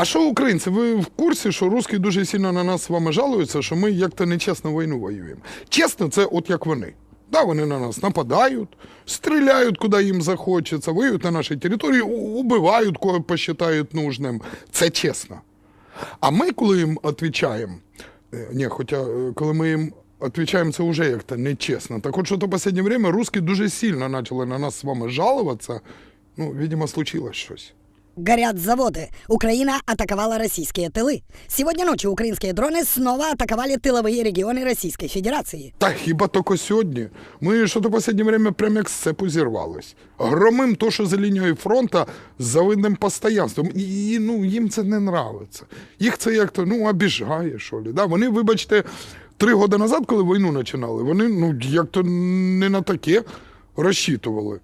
А що українці? Ви в курсі, що русські дуже сильно на нас з вами жалуються, що ми як-то нечесно війну воюємо? Чесно, це от як вони. Да, вони на нас нападають, стріляють, куди їм захочеться, воюють на нашій території, убивають, кого посчитають нужним. Це чесно. А ми, коли їм відповідаємо, е, ні, хоча е, коли ми їм відповідаємо, це вже як-то нечесно. Так от, що то в останнє время русські дуже сильно почали на нас з вами жалуватися. Ну, видимо, случилось щось. Горят заводы. Украина атаковала российские тылы. Сегодня ночью украинские дроны снова атаковали тыловые регионы Российской Федерации. Та хіба тільки сьогодні? Ми що то в останнє время прям як з цепу зірвались. Громим то, що за лінією фронту з завидним постоянством. І, і, ну, їм це не нравиться. Їх це як-то ну, обіжає, що ли. Да? Вони, вибачте, три роки назад, коли війну починали, вони ну, як-то не на таке розчитували.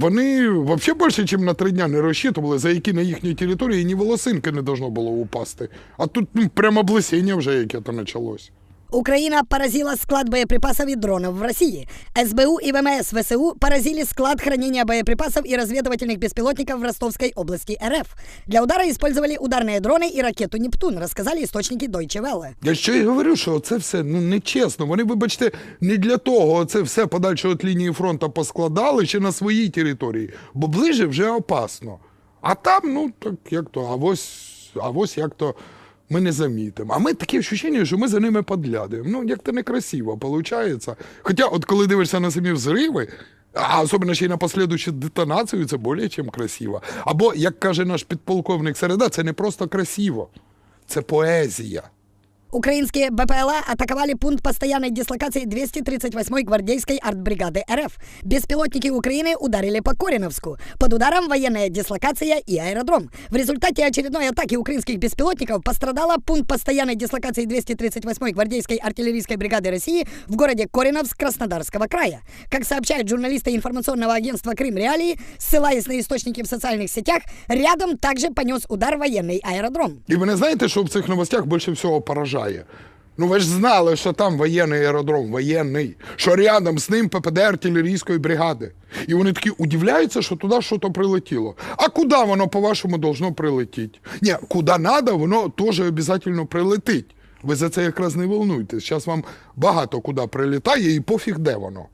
Вони взагалі більше, ніж на три дня не розчитували, за які на їхній території ні волосинки не должно було упасти. А тут ну, прямо облесіння вже яке то почалось. Украина поразила склад боеприпасов и дронов в России. СБУ и ВМС ВСУ поразили склад хранения боеприпасов и разведывательных беспилотников в Ростовской области РФ. Для удара использовали ударные дроны и ракету «Нептун», рассказали источники Deutsche Welle. Я що й говорю, що це все ну нечесно. Вони, вибачте, не для того це все подальше від лінії фронту поскладали ще на своїй території, бо ближе вже опасно. А там, ну так як то, авось, авось як то ми не замітимо. А ми таке відчуття, що ми за ними подглядуємо. Ну, як то некрасиво виходить. Хоча, от коли дивишся на самі взриви, а особливо ще й на послідуючу детонацію, це більше, ніж красиво. Або, як каже наш підполковник Середа, це не просто красиво, це поезія. Украинские БПЛА атаковали пункт постоянной дислокации 238-й гвардейской артбригады РФ. Беспилотники Украины ударили по Кореновску. Под ударом военная дислокация и аэродром. В результате очередной атаки украинских беспилотников пострадала пункт постоянной дислокации 238-й гвардейской артиллерийской бригады России в городе Кореновск Краснодарского края. Как сообщают журналисты информационного агентства Крым Реалии, ссылаясь на источники в социальных сетях, рядом также понес удар военный аэродром. І ви не знаєте, що в цих новостях більше всього Поражає? Ну ви ж знали, що там воєнний аеродром, воєнний, що рядом з ним ППД артилерійської бригади. І вони такі удивляються, що туди щось прилетіло. А куди воно, по-вашому, должно прилетіти? Ні, куди треба, воно теж обов'язково прилетить. Ви за це якраз не волнуйтесь. Зараз вам багато куди прилітає і пофіг де воно.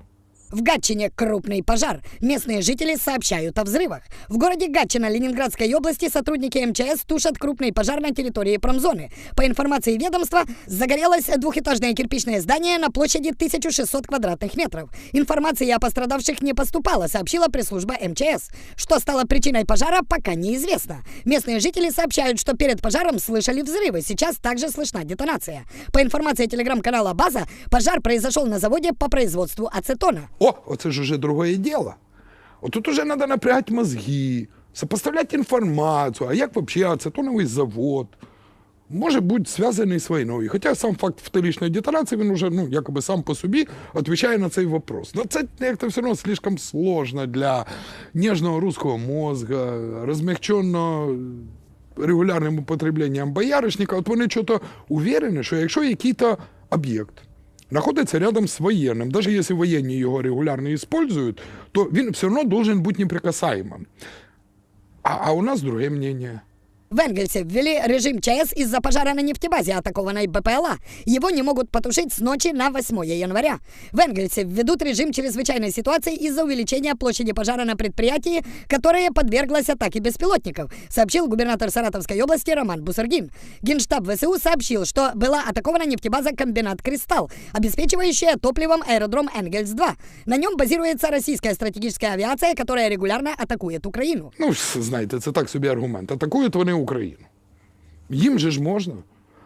В Гатчине крупный пожар. Местные жители сообщают о взрывах. В городе Гатчина Ленинградской области сотрудники МЧС тушат крупный пожар на территории промзоны. По информации ведомства, загорелось двухэтажное кирпичное здание на площади 1600 квадратных метров. Информации о пострадавших не поступало, сообщила пресс-служба МЧС. Что стало причиной пожара, пока неизвестно. Местные жители сообщают, что перед пожаром слышали взрывы. Сейчас также слышна детонация. По информации телеграм-канала «База», пожар произошел на заводе по производству ацетона. О, оце ж уже другое діло. От тут уже треба напрягати мозги, сопоставляти інформацію, а як взагалі ацетоновий завод може бути зв'язаний з війною. Хоча сам факт вторичної детонації, він уже ну, якоби сам по собі відповідає на цей вопрос. Но це як-то все одно слишком сложно для ніжного русского мозга, розмягченого регулярним употребленням бояришника, от вони чого-то уверені, що якщо якийсь об'єкт находится рядом с военным. Даже если военные его регулярно используют, то він все равно должен быть неприкасаемым. А, а у нас другое мнение. В Энгельсе ввели режим ЧС из-за пожара на нефтебазе, атакованной БПЛА. Его не могут потушить с ночи на 8 января. В Энгельсе введут режим чрезвычайной ситуации из-за увеличения площади пожара на предприятии, которое подверглось атаке беспилотников, сообщил губернатор Саратовской области Роман Бусаргин. Генштаб ВСУ сообщил, что была атакована нефтебаза «Комбинат Кристалл», обеспечивающая топливом аэродром Энгельс-2. На нем базируется российская стратегическая авиация, которая регулярно атакует Украину. Ну, знаєте, це так собі аргумент. Атакують вони Україну. Їм же ж можна.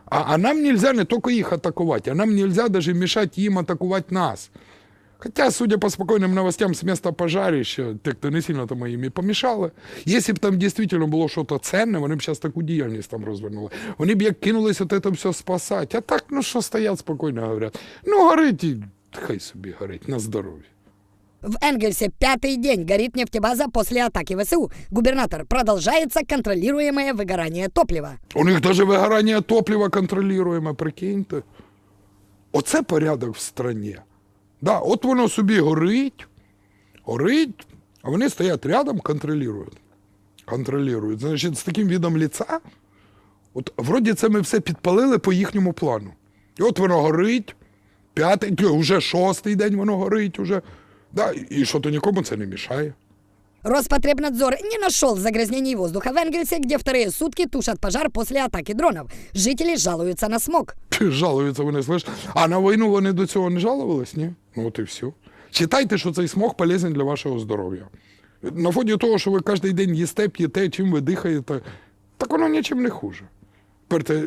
А, а нам нельзя не тільки їх атакувати, а нам нельзя даже мешать їм атакувати нас. Хотя, судя по спокойным новостям с места пожарища, так-то не сильно там им и помешало. Если бы там действительно было что-то ценне, вони б зараз таку діяльність там розвернули. Вони б як кинулись от это все спасати. А так, ну що стоять спокійно говорять. Ну, горить і хай собі горить, на здоров'я. В Энгельсе пятый день горит нефтебаза после атаки ВСУ. Губернатор, продолжается контролируемое выгорание топлива. У них даже вигорання топлива контролюємо, прикиньте. Оце порядок в страні. Да, от воно собі горить, горить, а вони стоять рядом, контролюють. Контролюють. Значить, з таким видом лица От вроді це ми все підпалили по їхньому плану. І от воно горить, п'ятий, ті, вже шостий день воно горить уже. Да, і що то нікому це не мішає. Роспотребнадзор не нашел загрязнений воздуха в Энгельсе, где вторые сутки тушат пожар после атаки дронов. Жители жалуются на смог. Жалуються вони, слиш. А на війну вони до цього не жалувались? Ні? Ну от і все. Читайте, що цей смог полезен для вашого здоров'я. На фоні того, що ви кожен день їсте, п'єте, чим ви дихаєте, так воно нічим не хуже. Перте,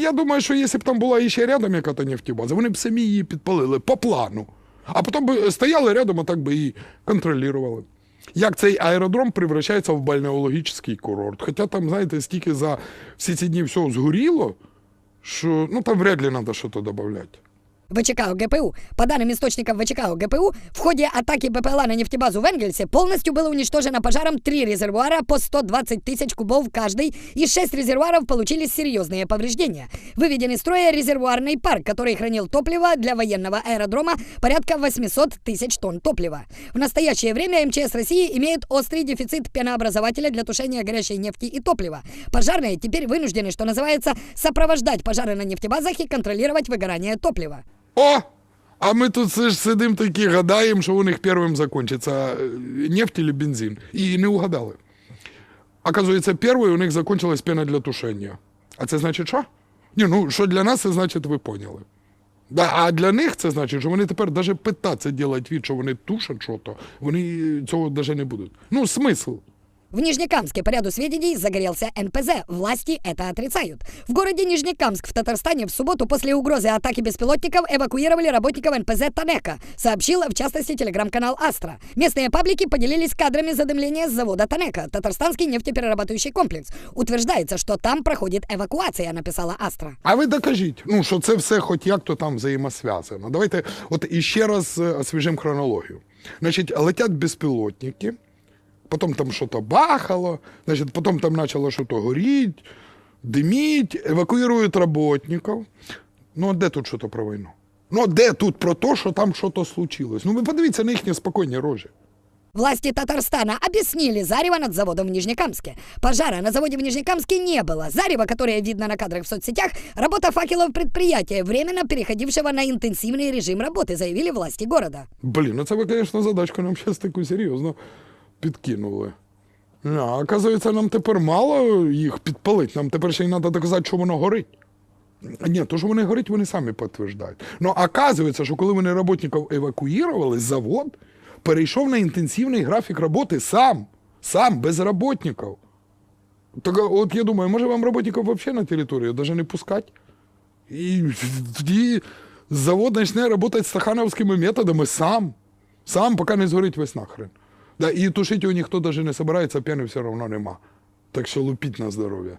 я думаю, що якщо б там була іще рядом яка-то нефтебаза, вони б самі її підпалили по плану. А потім би стояли рядом, а так би і контролювали. Як цей аеродром превращається в бальнеологічний курорт. Хоча там, знаєте, стільки за всі ці дні всього згоріло, що ну там вряд ли треба щось додати. ВЧК ГПУ. По данным источников ВЧК ГПУ, в ходе атаки БПЛА на нефтебазу в Энгельсе полностью было уничтожено пожаром три резервуара по 120 тысяч кубов каждый, и шесть резервуаров получили серьезные повреждения. Выведен из строя резервуарный парк, который хранил топливо для военного аэродрома порядка 800 тысяч тонн топлива. В настоящее время МЧС России имеет острый дефицит пенообразователя для тушения горящей нефти и топлива. Пожарные теперь вынуждены, что называется, сопровождать пожары на нефтебазах и контролировать выгорание топлива. О! А ми тут сидимо такі, гадаємо, що у них першим закінчиться е, нефть или бензин. І не угадали. Оказується, першою у них закінчилась пена для тушення. А це значить що? Ні, ну що для нас, це значить, ви поняли. Да, а для них це значить, що вони тепер навіть питатися делать від, що вони тушать щось, вони цього навіть не будуть. Ну, смисл. В Нижнекамске по ряду сведений загорелся НПЗ. Власти это отрицают. В городе Нижнекамск в Татарстане в субботу после угрозы атаки беспилотников эвакуировали работников НПЗ Танека, сообщил в частности телеграм-канал Астра. Местные паблики поделились кадрами задымления с завода Танека, татарстанский нефтеперерабатывающий комплекс. Утверждается, что там проходит эвакуация, написала Астра. А ви докажіть, ну, що це все хоч як-то там взаємосв'язано. Давайте от іще раз е, освіжимо хронологію. Значить, летять безпілотники, потім там щось бахало, значить, потім там почало щось горіти, диміть, евакуюють роботників. Ну, а де тут щось про війну? Ну, а де тут про те, що там щось случилось? Ну, ви подивіться на їхні спокійні рожі. Власти Татарстана объяснили зарево над заводом в Нижнекамске. Пожара на заводе в Нижнекамске не было. Зарево, которое видно на кадрах в соцсетях, работа факелов предприятия, временно переходившего на интенсивный режим работы, заявили власти города. Блін, ну це ви, звісно, задачку нам зараз таку серйозно підкинули. А, оказується, нам тепер мало їх підпалити, нам тепер ще й треба доказати, що воно горить. Ні, то, що вони горить, вони самі підтверджують. Ну, оказується, що коли вони роботників евакуювали, завод перейшов на інтенсивний графік роботи сам, сам, без роботників. Так от я думаю, може вам роботників взагалі на територію навіть не пускати? І тоді завод почне працювати стахановськими методами сам. Сам, поки не згорить весь нахрен. Да, і тушити його ніхто навіть не збирається, п'яни все одно нема. Так що лупіть на здоров'я.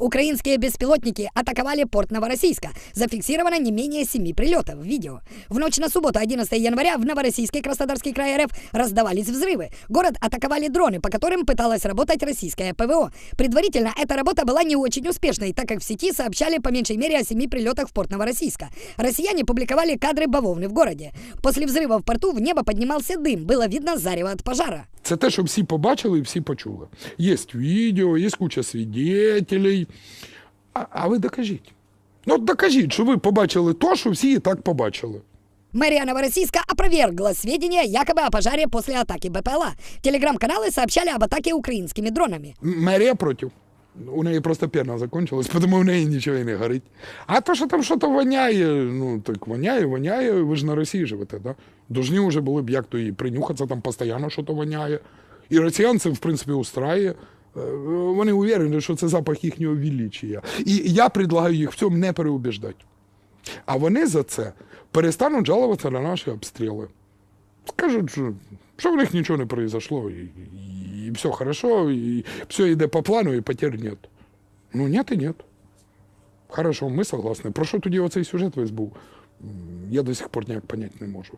Украинские беспилотники атаковали порт Новороссийска. Зафиксировано не менее семи прилетов. Видео. В ночь на субботу, 11 января, в Новороссийске, Краснодарский край РФ, раздавались взрывы. Город атаковали дроны, по которым пыталась работать российское ПВО. Предварительно эта работа была не очень успешной, так как в сети сообщали по меньшей мере о семи прилетах в порт Новороссийска. Россияне публиковали кадры бавовны в городе. После взрыва в порту в небо поднимался дым. Было видно зарево от пожара. Це те, що всі побачили і всі почули. Є відео, є куча свідетелей. А, а ви докажіть. Ну, от докажіть, що ви побачили то, що всі і так побачили. Мэрия Новороссийска опровергла сведения якобы о пожаре после атаки БПЛА. Телеграм-каналы сообщали об атаке украинскими дронами. М- Мерія проти. У неї просто пена закончилась, тому в неї нічого не горить. А то, що там щось воняє, ну так воняє, воняє, ви ж на Росії живете, да? Должні вже були б як то і принюхатися, там постійно щось воняє. І росіян це, в принципі, устрає. Е, Вони уверені, що це запах їхнього величия. І я предлагаю їх в цьому не переубіждати. А вони за це перестануть жалуватися на наші обстріли. Скажуть, що в них нічого не произошло, і все хорошо, і все йде по плану, і потерь нет. Ну, нет і нет. Хорошо, ми согласні. Про що тоді оцей сюжет весь був? Я до сих пор ніяк понять не можу.